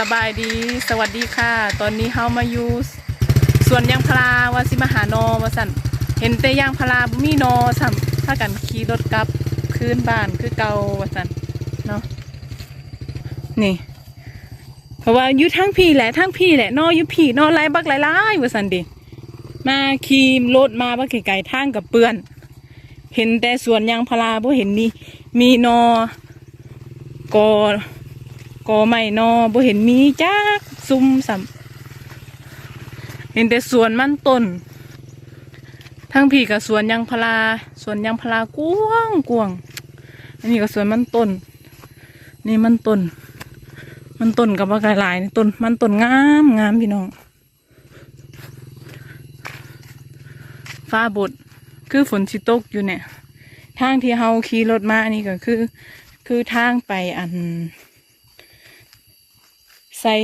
สบายดีสวัสดีค่ะ ตอนนี้เฮามาอยู่สวนยางพาราวาสิมาหานอวาสันเห็นแต่ยางพาราบ่มีนอซ้ำถ้ากันขี่รถกลับคืนบ้านคือเกาวาสันเนาะนี่ เพราะว่าอยู่ทั้งพี่แหละทั้งพี่แหละนออยู่พี่นอไรบักหลายๆว่าสันดิมาขี่รถมาบักไกลๆทางกับเปื้อน เห็นแต่สวนยางพาราบ่เห็นนี่มีนอกอ กอไม่นอบ่เห็นมีจักซุ่มสัมเห็นแต่สวนมันต้น ทั้งพี่กับสวนยางพาราสวนยางพารากว้างกวางอันนี้ก็สวนมันต้น นี่มันต้น มันต้นกับว่ากหลายๆนี่ต้นมันต้นงามงามพี่น้อง ฟ้าบดคือฝนสิตกอยู่เนี่ย ทางที่เฮาขี่รถมานี่ก็คือ คือทางไปอัน ใส่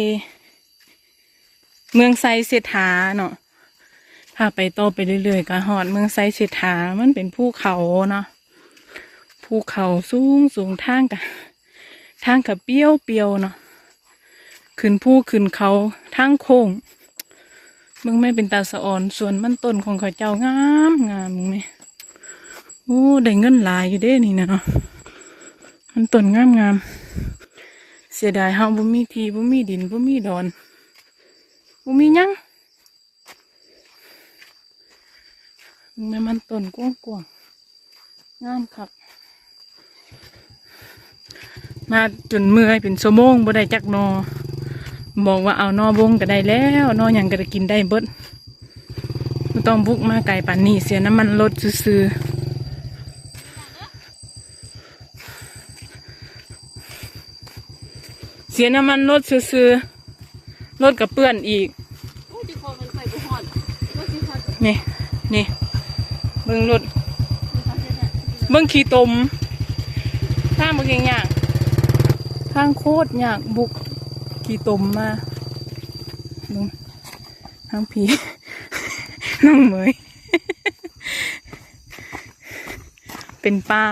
เมืองไซเศรษฐาเนาะพาไปโตไปเรื่อยๆก็หอดเมืองไซเศรษฐามันเป็นภูเขาเนาะภูเขาสูงสูงทางกะทางกับเปี้ยวเปียวเนาะขึ้นภูขึ้นเขาทางโค้งมึงไม่เป็นตาสะอ่อนส่วนมันต้นของเขาเจ้างามงามมึงไหมโอ้ได้เงินหลายอยู่เด้นี่นะเนาะมันต้นงามงาม เสียดายเฮาบ่มีที่บ่มีดินบ่มีดอนบ่มีหยังแม่มันต้นกว้างๆงามครับ มาจนเมื่อยเป็นชั่วโมงบ่ได้จักนอบอกว่าเอานอบงก็ได้แล้วนอหยังก็ได้กินได้เบิดบ่ต้องบุกมาไกลปานนี้เสียน้ำมันรถซื่อๆ สียน้ำมันรถซื้อๆรถกับเปื้อนอีกนี่นี่เบิ่งรถมีความเชื่อเนี่ยเบิ่งขี่ตมทางเบิ่งอย่างทางโคตรยากบุกขี่ตมมาเบิ่งทางผีน้องเหมย เป็นปลา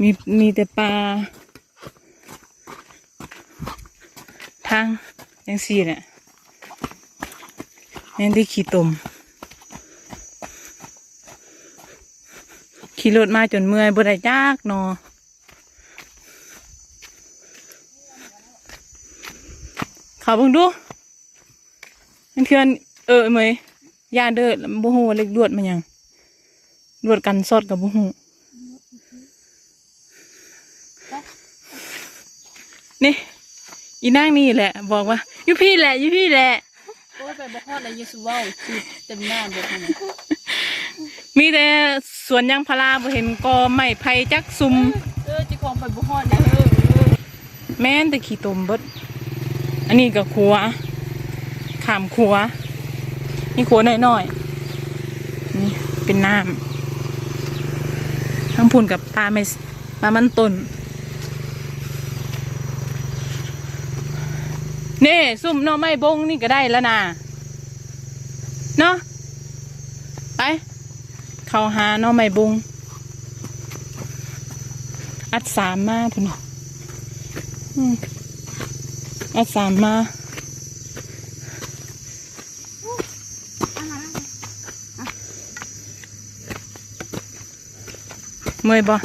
มีมีแต่ปลาางยังสี่แหละแม่ได้ขี่ตมขี่รถมาจนเมื่อยบ่ได้จักนอขาบิ่งดูมันเทือนเออเมยยาเด้อแล้วบ่ฮู้ว่าเล็กลวดมันยังลวดกันซอดกับบ่ฮู้นี่ อีนางนี่แหละ บอกว่าอยู่พี่แหละอยู่พี่แหละโอ้ยไปบุหอนเลยเยซูเว้าสิเต็มหน้าเบิดนั่นน่ะมีแต่สวนยางพาราบ่เห็นกอไม้ไผ่จักซุม เออจะคองไปบุหอนเลยเออเออแม่นแต่ขี้ตมเบิด อันนี้ก็ขัวขามขัว นี่ขัวน้อยๆ นี่เป็นน้ำทั้งพูนกับปลาไม่ปลามันต้น เน่ซุ่มหน่อไม้บงนี่ก็ได้แล้วนะเนาะไป เข้าหาหน่อไม้บง อัดสามมาพุ่นอัดสามมาเมื่อยบ่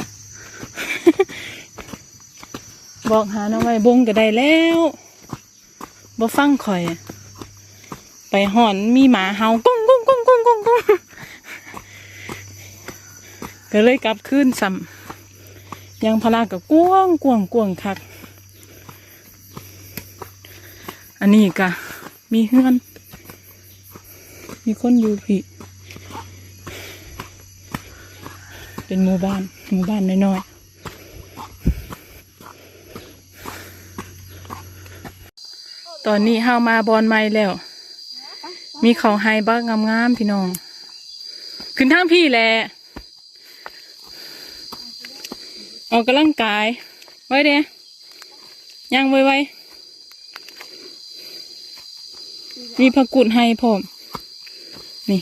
บอกหาหน่อไม้บงก็ได้แล้ว บ่ฟังข่อย ไปหอนมีหมาเห่ากุ้งกุ้งกุ้งกุ้งกุ้งกุ้งก็เลยกลับคืนซ้ำยังพลากับกวงกวงกวงคัก อันนี้กะ มีเฮือน มีคนอยู่พี่ เป็นหมู่บ้านหมู่บ้านน้อยๆ ตอนนี้เฮามาบอนไม้แล้ว มีเขาไฮบ้างงามๆพี่น้อง ขึ้นทางพี่แหละออกกำลังกาย ไว้เด้ยังไว้ไว้มีผักกุดให้พร้อม นี่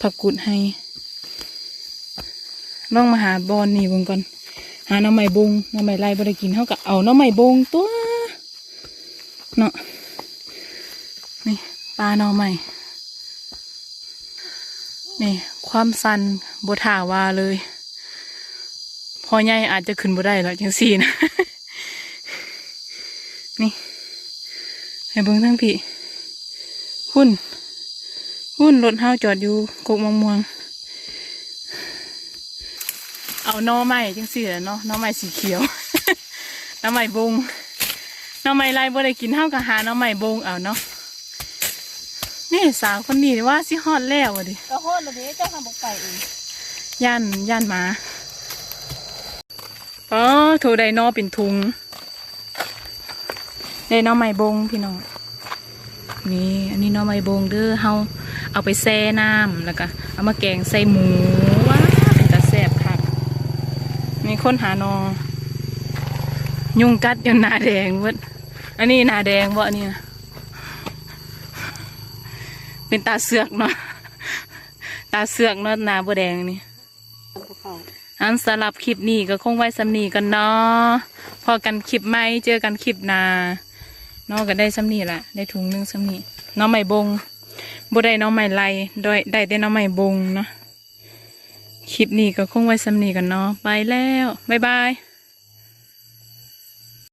ผักกุดให้ลองมาหาบอลนี่บิ่งก่อน หาน้ำใหม่บงน้ำใหม่ไรบ่ได้กินเท่ากับเอาน้ำใหม่บงตัว เนาะนี่ปลาหน้ำใหม่นี่ ความสันบถาวาเลย พอใหญ่อาจจะขึ้นบ่ได้แล้วจังสี่นะ นี่ให้เบิ่งทั้งพี่หุ่นหุ่นรถห้าจอดอยู่กกมะม่วง เอาน่อไม้จังสี่แหละเนาะน่อไม้สีเขียวน่อไม้บง น่อไม้ลายบ่ได้กินห้าวกับหาหน่อไม้บงเอาเนาะนี่สาวคนนี้ว่าสิฮอดแล้วอะดิก็ฮอดแล้วเด้เจ้าทำบอกไปเองย่านย่านหมาอ๋อโถไดหนอเป็นทุงได้หนอไม้บงพี่น้องนี่อันนี้หนอไม้บงเด้อเฮาเอาไปแช่น้ำแล้วก็เอามาแกงใส่หมูว้าเป็นตาแซ่บคักมีคนหาหนอ ยุงกัดจนหน้าแดงเวด อันนี้หนาแดงวะอันนี้นะเป็นตาเสือกเนาะตาเสือกเนาะหนาบัแดงนี่อันสำหรับคลิปนี้ก็คงไว้สำนีกันเนาะพอกันคลิปใหม่เจอกันคลิปนาเนาะก็ได้สำนีละได้ถุงหนึงสำนีน้องใหม่บงบ่ได้น้องใหม่ไล่ด้ได้แต่น้องใหม่บงเนาะคลิปนี้ก็คงไว้สำนีกันเนาะไปแล้วบ๊ายบาย